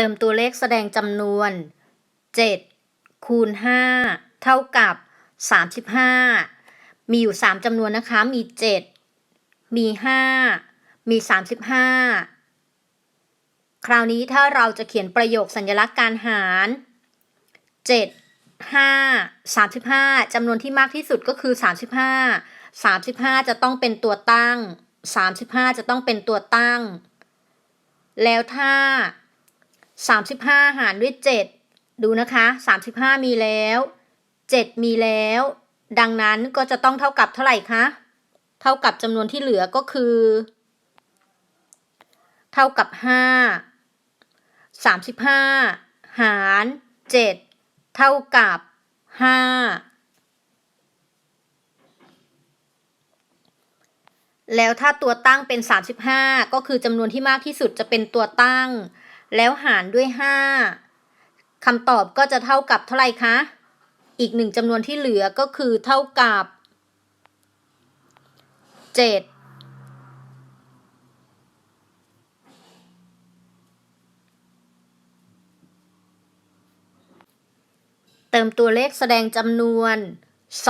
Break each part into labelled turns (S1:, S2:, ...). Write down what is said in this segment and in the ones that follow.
S1: ติมตัวเลขแสดงจำนวน 7 คูณ 5 เท่ากับ 35 มีอยู่ 3จำนวนนะคะ มี 7 มี 5 มี 35 คราวนี้ถ้าเราจะเขียนประโยคสัญลักษณ์การหาร 7 5 35จำนวนที่มากที่สุดก็คือ 35 35 จะต้องเป็นตัวตั้ง 35 จะต้องเป็นตัวตั้ง แล้วถ้า 35 หารด้วย 7 ดูนะคะ 35 มีแล้ว 7 มีแล้ว ดังนั้นก็จะต้องเท่ากับเท่าไหร่คะ เท่ากับจำนวนที่เหลือก็คือ เท่ากับ 5 35 หาร 7 เท่ากับ 5 แล้วถ้าตัวตั้งเป็น 35 ก็คือจำนวนที่มากที่สุดจะเป็นตัวตั้ง แล้วหารด้วย 5คำตอบก็จะเท่ากับเท่าไหร่คะ อีกหนึ่งจำนวนที่เหลือก็คือเท่ากับ 7 เติมตัวเลขแสดงจำนวน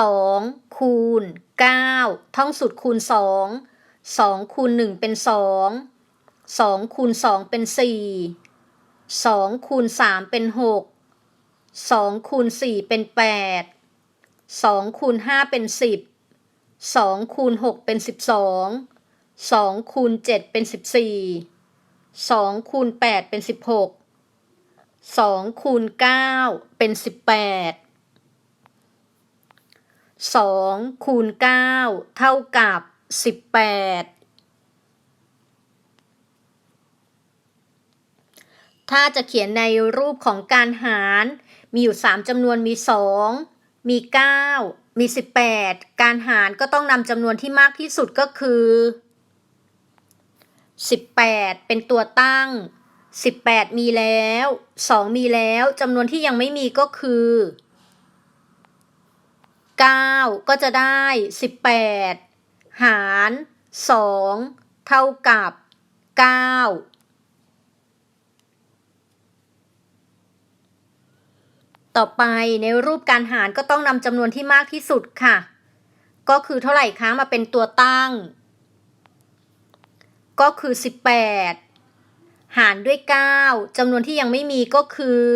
S1: 2 คูณ 9 ท่องสูตรคูณ 2 2คูณ 1 เป็น 2 2คูณ 2 เป็น 4 2คูณ3เป็น6 2คูณ4เป็น8 2คูณ5เป็น10 2คูณ6เป็น12 2คูณ7เป็น14 2คูณ8เป็น16 2คูณ9เป็น18 2คูณ9เท่ากับ18 ถ้าจะเขียนในรูปของการหาร มีอยู่ 3จำนวนมี 2 มี 9 มี 18 การหารก็ต้องนำจำนวนที่มากที่สุดก็คือ 18 เป็นตัวตั้ง 18 มีแล้ว 2 มีแล้วจำนวนที่ยังไม่มีก็คือ 9 ก็จะได้ 18 หาร 2 เท่ากับ 9 ต่อไปในรูปการหารก็ต้องนำจำนวนที่มากที่สุดค่ะ ก็คือเท่าไหร่คะมาเป็นตัวตั้ง ก็คือ 18 หารด้วย 9จำนวนที่ยังไม่มีก็คือ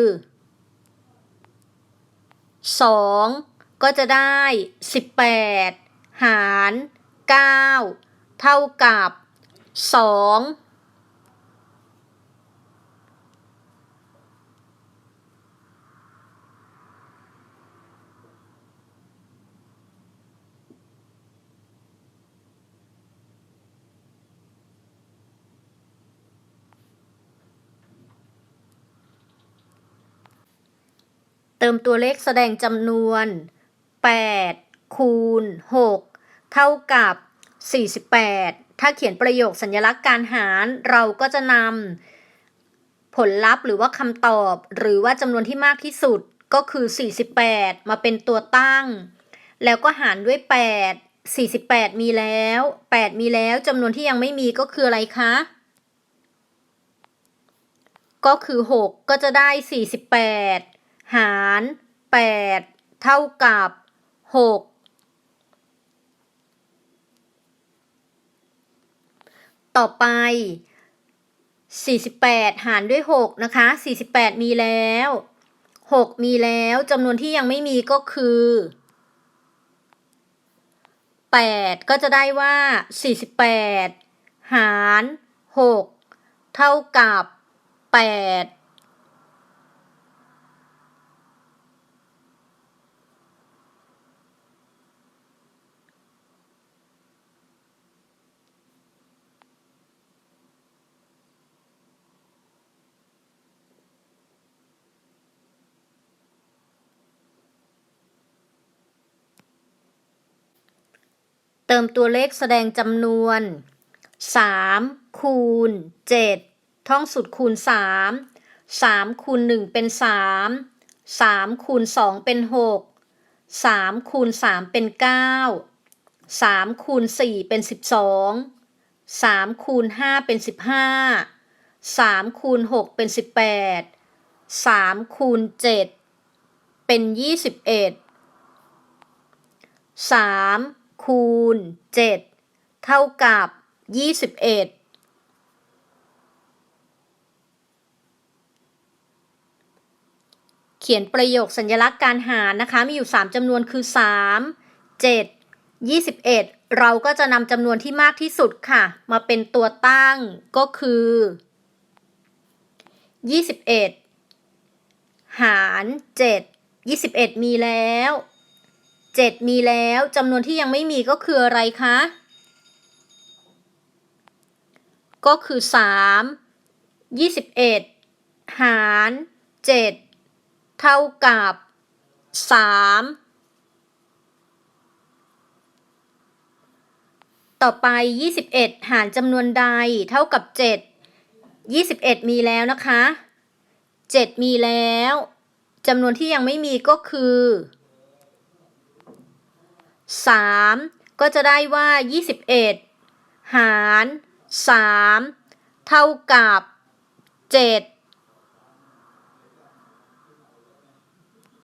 S1: 2 ก็จะได้ 18 หาร 9 เท่ากับ 2 ติมตัวเลขแสดงจำนวน 8 คูณ 6 เท่ากับ 48 ถ้าเขียนประโยคสัญลักษณ์การหารเราก็จะนำผลลัพธ์หรือว่าคำตอบ หรือว่าจำนวนที่มากที่สุดก็คือ 48 มาเป็นตัวตั้ง แล้วก็หารด้วย 8 48 มีแล้ว 8 มีแล้วจำนวนที่ยังไม่มีก็คืออะไรคะ ก็คือ 6 ก็จะได้ 48 หาร 8 เท่ากับ 6 ต่อไป 48 หารด้วย 6 นะคะ 48 มีแล้ว 6 มีแล้วจำนวนที่ยังไม่มีก็คือ 8 ก็จะได้ว่า 48 หาร 6 เท่ากับ 8 เติมตัวเลขแสดงจำนวน 3 คูณ 7 ท่องสูตรคูณ 3 3 คูณ 1 เป็น 3 3 คูณ 2 เป็น 6 3 คูณ 3 เป็น 9 3 คูณ 4 เป็น 12 3 คูณ 5 เป็น 15สามคูณหกเป็นสิบแปดสามคูณเจ็ดเป็นยี่สิบเอ็ดสาม คูณเจ็ดเท่ากับยี่สิบเอ็ดเขียนประโยคสัญลักษณ์การหารนะคะ มีอยู่ 3จำนวนคือ 3 7 21 เราก็จะนำจำนวนที่มากที่สุดค่ะ มาเป็นตัวตั้งก็คือ 21 หาร 7 21 มีแล้ว 7 มีแล้วจำนวนที่ยังไม่มีก็คืออะไรคะ ก็คือ 3 21 หาร 7 เท่ากับ 3 ต่อไป 21 หารจำนวนใดเท่ากับ 7 21 มีแล้วนะคะ 7 มีแล้วจำนวนที่ยังไม่มีก็คือ 3 ก็จะได้ว่า 21 หาร 3 เท่ากับ 7